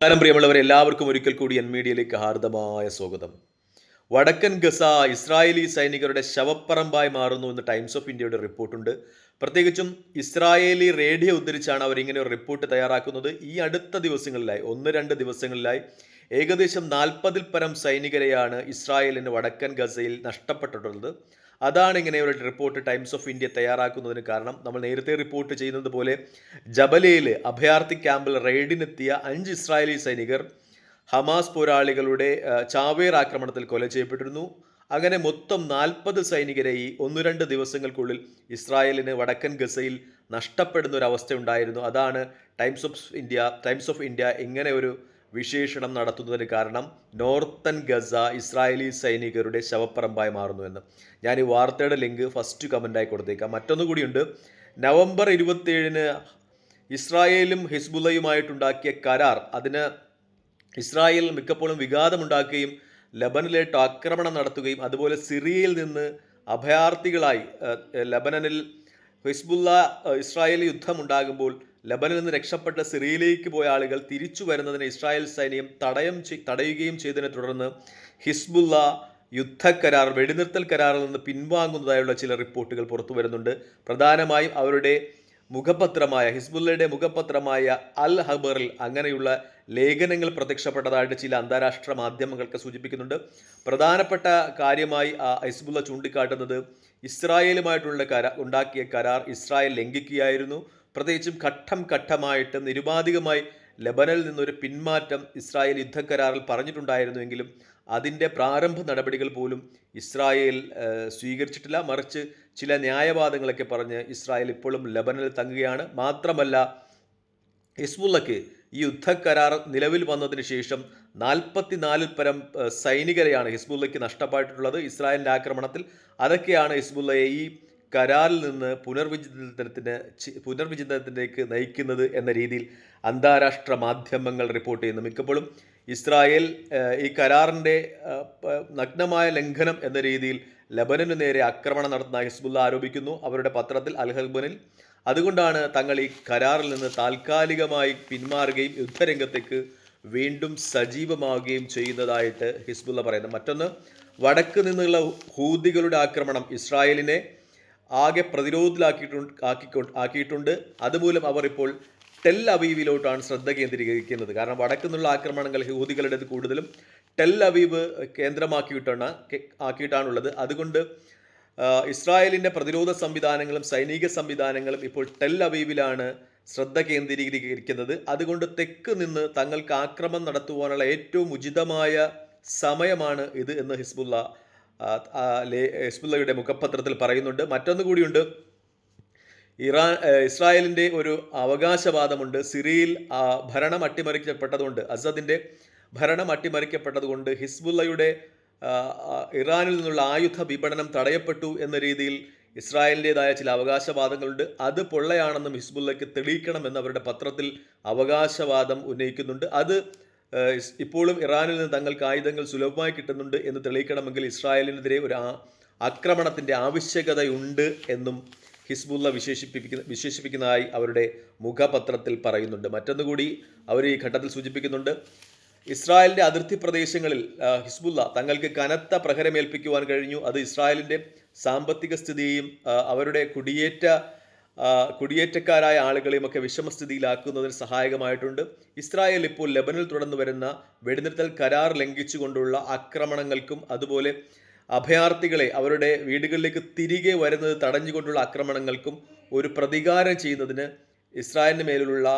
നമസ്കാരം പ്രിയമുള്ളവരെ. എല്ലാവർക്കും ഒരിക്കൽ കൂടി എൻ മീഡിയയിലേക്ക് ഹാർദമായ സ്വാഗതം. വടക്കൻ ഗസ ഇസ്രായേലി സൈനികരുടെ ശവപ്പറമ്പായി മാറുന്നു എന്ന് ടൈംസ് ഓഫ് ഇന്ത്യയുടെ റിപ്പോർട്ടുണ്ട്. പ്രത്യേകിച്ചും ഇസ്രായേലി റേഡിയോ ഉദ്ധരിച്ചാണ് അവരിങ്ങനെ ഒരു റിപ്പോർട്ട് തയ്യാറാക്കുന്നത്. ഈ അടുത്ത ദിവസങ്ങളിലായി ഒന്ന് രണ്ട് ദിവസങ്ങളിലായി ഏകദേശം നാൽപ്പതിൽ പരം സൈനികരെയാണ് ഇസ്രായേലിന് വടക്കൻ ഗസയിൽ നഷ്ടപ്പെട്ടിട്ടുള്ളത്. അതാണ് ഇങ്ങനെ ഒരു റിപ്പോർട്ട് ടൈംസ് ഓഫ് ഇന്ത്യ തയ്യാറാക്കുന്നതിന് കാരണം നമ്മൾ നേരത്തെ റിപ്പോർട്ട് ചെയ്യുന്നത് പോലെ ജബലയിൽ അഭയാർത്ഥി ക്യാമ്പിൽ റെയ്ഡിനെത്തിയ അഞ്ച് ഇസ്രായേലി സൈനികർ ഹമാസ് പോരാളികളുടെ ചാവേർ ആക്രമണത്തിൽ കൊല ചെയ്യപ്പെട്ടിരുന്നു. അങ്ങനെ മൊത്തം നാൽപ്പത് സൈനികരെ ഈ ഒന്ന് രണ്ട് ദിവസങ്ങൾക്കുള്ളിൽ ഇസ്രായേലിന് വടക്കൻ ഗസയിൽ നഷ്ടപ്പെടുന്ന ഒരു അവസ്ഥ ഉണ്ടായിരുന്നു അതാണ് Times of India Times of India ഇങ്ങനെ ഒരു വിശേഷണം നടത്തുന്നതിന് കാരണം നോർത്തൻ ഗസ ഇസ്രായേലി സൈനികരുടെ ശവപ്പറമ്പായി മാറുന്നുവെന്ന് ഞാൻ ഈ വാർത്തയുടെ ലിങ്ക് ഫസ്റ്റ് കമന്റായി കൊടുത്തേക്കാം. മറ്റൊന്നു കൂടിയുണ്ട് നവംബർ ഇരുപത്തിയേഴിന് ഇസ്രായേലും ഹിസ്ബുലയുമായിട്ടുണ്ടാക്കിയ കരാർ. അതിന് ഇസ്രായേൽ മിക്കപ്പോഴും വിഘാതമുണ്ടാക്കുകയും ലബനിലേട്ട് ആക്രമണം നടത്തുകയും അതുപോലെ സിറിയയിൽ നിന്ന് അഭയാർത്ഥികളായി ലബനനിൽ ഹിസ്ബുല്ല ഇസ്രായേൽ യുദ്ധമുണ്ടാകുമ്പോൾ ലബനിൽ നിന്ന് രക്ഷപ്പെട്ട സിറിയയിലേക്ക് പോയ ആളുകൾ തിരിച്ചു വരുന്നതിന് ഇസ്രായേൽ സൈന്യം തടയം തടയുകയും ചെയ്തതിനെ തുടർന്ന് ഹിസ്ബുള്ള യുദ്ധക്കരാർ വെടിനിർത്തൽ കരാറിൽ നിന്ന് പിൻവാങ്ങുന്നതായുള്ള ചില റിപ്പോർട്ടുകൾ പുറത്തു വരുന്നുണ്ട്. പ്രധാനമായും അവരുടെ മുഖപത്രമായ ഹിസ്ബുല്ലയുടെ മുഖപത്രമായ അൽ ഹബറിൽ അങ്ങനെയുള്ള ലേഖനങ്ങൾ പ്രത്യക്ഷപ്പെട്ടതായിട്ട് ചില അന്താരാഷ്ട്ര മാധ്യമങ്ങൾക്ക് സൂചിപ്പിക്കുന്നുണ്ട്. പ്രധാനപ്പെട്ട കാര്യമായി ഹിസ്ബുല്ല ചൂണ്ടിക്കാട്ടുന്നത് ഇസ്രായേലുമായിട്ടുള്ള കരാ ഉണ്ടാക്കിയ കരാർ ഇസ്രായേൽ ലംഘിക്കുകയായിരുന്നു. പ്രത്യേകിച്ചും ഘട്ടം ഘട്ടമായിട്ട് നിരുപാധികമായി ലബനിൽ നിന്നൊരു പിന്മാറ്റം ഇസ്രായേൽ യുദ്ധക്കരാറിൽ പറഞ്ഞിട്ടുണ്ടായിരുന്നുവെങ്കിലും അതിന്റെ പ്രാരംഭ നടപടികൾ പോലും ഇസ്രായേൽ സ്വീകരിച്ചിട്ടില്ല. മറിച്ച് ചില ന്യായവാദങ്ങളൊക്കെ പറഞ്ഞ് ഇസ്രായേൽ ഇപ്പോഴും ലബനിൽ തങ്ങുകയാണ്. മാത്രമല്ല ഹിസ്ബുള്ളക്ക് ഈ യുദ്ധക്കരാർ നിലവിൽ വന്നതിന് ശേഷം നാൽപ്പത്തിനാലിൽ പരം സൈനികരെയാണ് ഹിസ്ബുള്ളയ്ക്ക് നഷ്ടപ്പെട്ടിട്ടുള്ളത്. ഇസ്രായേലിന്റെ ആക്രമണത്തിൽ അതൊക്കെയാണ് ഹിസ്ബുള്ളയെ ഈ കരാറിൽ നിന്ന് പുനർവിചിന്തനത്തിന് പുനർവിചിന്തനത്തിലേക്ക് നയിക്കുന്നത് എന്ന രീതിയിൽ അന്താരാഷ്ട്ര മാധ്യമങ്ങൾ റിപ്പോർട്ട് ചെയ്യുന്നു. മിക്കപ്പോഴും ഇസ്രായേൽ ഈ കരാറിന്റെ നഗ്നമായ ലംഘനം എന്ന രീതിയിൽ ലബനനു നേരെ ആക്രമണം നടത്തുന്ന ഹിസ്ബുല്ല ആരോപിക്കുന്നു. അവരുടെ പത്രത്തിൽ അൽ ഹൽബനിൽ അതുകൊണ്ടാണ് തങ്ങൾ ഈ കരാറിൽ നിന്ന് താൽക്കാലികമായി പിന്മാറുകയും യുദ്ധരംഗത്തേക്ക് വീണ്ടും സജീവമാവുകയും ചെയ്യുന്നതായിട്ട് ഹിസ്ബുല്ല പറയുന്നു. മറ്റൊന്ന് വടക്ക് നിന്നുള്ള ഹൂദികളുടെ ആക്രമണം ഇസ്രായേലിനെ ആകെ പ്രതിരോധത്തിലാക്കിയിട്ടുണ്ട് ആക്കിക്കൊ ആക്കിയിട്ടുണ്ട്. അതുമൂലം അവർ ഇപ്പോൾ ടെൽ അവീവിലോട്ടാണ് ശ്രദ്ധ കേന്ദ്രീകരിക്കുന്നത്. കാരണം വടക്കുന്നുള്ള ആക്രമണങ്ങൾ ഹൂദികളുടേത് കൂടുതലും ടെൽ അവീവ് കേന്ദ്രമാക്കിയിട്ടാണ് ആക്കിയിട്ടാണുള്ളത്. അതുകൊണ്ട് ഇസ്രായേലിന്റെ പ്രതിരോധ സംവിധാനങ്ങളും സൈനിക സംവിധാനങ്ങളും ഇപ്പോൾ ടെൽ അവീവിലാണ് ശ്രദ്ധ കേന്ദ്രീകരിക്കുന്നത്. അതുകൊണ്ട് തെക്ക് നിന്ന് തങ്ങൾക്ക് ആക്രമണം നടത്തുവാനുള്ള ഏറ്റവും ഉചിതമായ സമയമാണ് ഇത് എന്ന് ഹിസ്ബുള്ള ഹിസ്ബുള്ളയുടെ മുഖപത്രത്തിൽ പറയുന്നുണ്ട്. മറ്റൊന്ന് കൂടിയുണ്ട്. ഇറാൻ ഇസ്രായേലിന്റെ ഒരു അവകാശവാദമുണ്ട്. സിറിയയിൽ ഭരണം അട്ടിമറിക്കപ്പെട്ടതുകൊണ്ട് അസദിന്റെ ഭരണം അട്ടിമറിക്കപ്പെട്ടതുകൊണ്ട് ആ, ഇറാനിൽ നിന്നുള്ള ആയുധ വിപണനം തടയപ്പെട്ടു എന്ന രീതിയിൽ ഇസ്രായേലിന്റെതായ ചില അവകാശവാദങ്ങളുണ്ട്. അത് പൊള്ളയാണെന്നും ഹിസ്ബുല്ലയ്ക്ക് തെളിയിക്കണമെന്ന് അവരുടെ പത്രത്തിൽ അവകാശവാദം ഉന്നയിക്കുന്നുണ്ട്. അത് ഇപ്പോഴും ഇറാനിൽ നിന്ന് തങ്ങൾക്ക് ആയുധങ്ങൾ സുലഭമായി കിട്ടുന്നുണ്ട് എന്ന് തെളിയിക്കണമെങ്കിൽ ഇസ്രായേലിനെതിരെ ഒരു ആക്രമണത്തിന്റെ ആവശ്യകതയുണ്ട് എന്നും ഹിസ്ബുള്ള വിശേഷിപ്പിക്കുന്ന വിശേഷിപ്പിക്കുന്നതായി അവരുടെ മുഖപത്രത്തിൽ പറയുന്നുണ്ട്. മറ്റൊന്നുകൂടി അവർ ഈ ഘട്ടത്തിൽ സൂചിപ്പിക്കുന്നുണ്ട്. ഇസ്രായേലിന്റെ അതിർത്തി പ്രദേശങ്ങളിൽ ഹിസ്ബുല്ല തങ്ങൾക്ക് കനത്ത പ്രഹരമേൽപ്പിക്കുവാൻ കഴിഞ്ഞു. അത് ഇസ്രായേലിന്റെ സാമ്പത്തിക സ്ഥിതിയെയും അവരുടെ കുടിയേറ്റ കുടിയേറ്റക്കാരായ ആളുകളെയും ഒക്കെ വിഷമസ്ഥിതിയിലാക്കുന്നതിന് സഹായകമായിട്ടുണ്ട്. ഇസ്രായേൽ ഇപ്പോൾ ലബനിൽ തുടർന്നു വരുന്ന വെടിനിർത്തൽ കരാർ ലംഘിച്ചുകൊണ്ടുള്ള ആക്രമണങ്ങൾക്കും അതുപോലെ അഭയാർത്ഥികളെ അവരുടെ വീടുകളിലേക്ക് തിരികെ വരുന്നത് തടഞ്ഞുകൊണ്ടുള്ള ആക്രമണങ്ങൾക്കും ഒരു പ്രതികാരം ചെയ്യുന്നതിന് ഇസ്രായേലിന് മേലുള്ള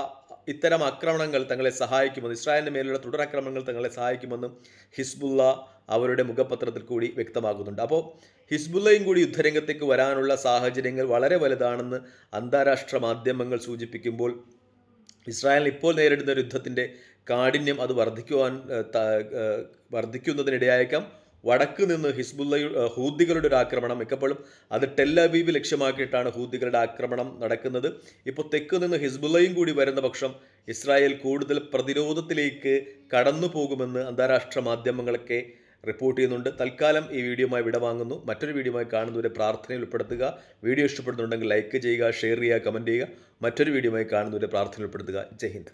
ഇത്തരം ആക്രമണങ്ങൾ തങ്ങളെ സഹായിക്കുമെന്ന് ഇസ്രായേലിന് മേലുള്ള തുടരാക്രമണങ്ങൾ തങ്ങളെ സഹായിക്കുമെന്നും ഹിസ്ബുള്ള അവരുടെ മുഖപത്രത്തിൽ കൂടി വ്യക്തമാക്കുന്നുണ്ട് അപ്പോൾ ഹിസ്ബുല്ലയും കൂടി യുദ്ധരംഗത്തേക്ക് വരാനുള്ള സാഹചര്യങ്ങൾ വളരെ വലുതാണെന്ന് അന്താരാഷ്ട്ര മാധ്യമങ്ങൾ സൂചിപ്പിക്കുമ്പോൾ ഇസ്രായേൽ ഇപ്പോൾ നേരിടുന്ന ഒരു യുദ്ധത്തിന്റെ കാഠിന്യം അത് വർദ്ധിക്കുവാൻ വർദ്ധിക്കുന്നതിനിടയായേക്കാം. വടക്ക് നിന്ന് ഹിസ്ബുല്ല ഹൂദികളുടെ ഒരു ആക്രമണം മിക്കപ്പോഴും അത് ടെല്ലബീബ് ലക്ഷ്യമാക്കിയിട്ടാണ് ഹൂദികളുടെ ആക്രമണം നടക്കുന്നത്. ഇപ്പോൾ തെക്ക് നിന്ന് ഹിസ്ബുല്ലയും കൂടി വരുന്ന പക്ഷം ഇസ്രായേൽ കൂടുതൽ പ്രതിരോധത്തിലേക്ക് കടന്നു പോകുമെന്ന് അന്താരാഷ്ട്ര മാധ്യമങ്ങളൊക്കെ റിപ്പോർട്ട് ചെയ്യുന്നുണ്ട്. തൽക്കാലം ഈ വീഡിയോയുമായി വിടവാങ്ങുന്നു മറ്റൊരു വീഡിയോയുമായി കാണുന്നവരെ പ്രാർത്ഥനയിൽ ഉൾപ്പെടുത്തുക. വീഡിയോ ഇഷ്ടപ്പെടുന്നുണ്ടെങ്കിൽ ലൈക്ക് ചെയ്യുക ഷെയർ ചെയ്യുക കമന്റ് ചെയ്യുക. മറ്റൊരു വീഡിയോയുമായി കാണുന്നവരെ പ്രാർത്ഥനയിൽ ഉൾപ്പെടുത്തുക. ജയ് ഹിന്ദ്.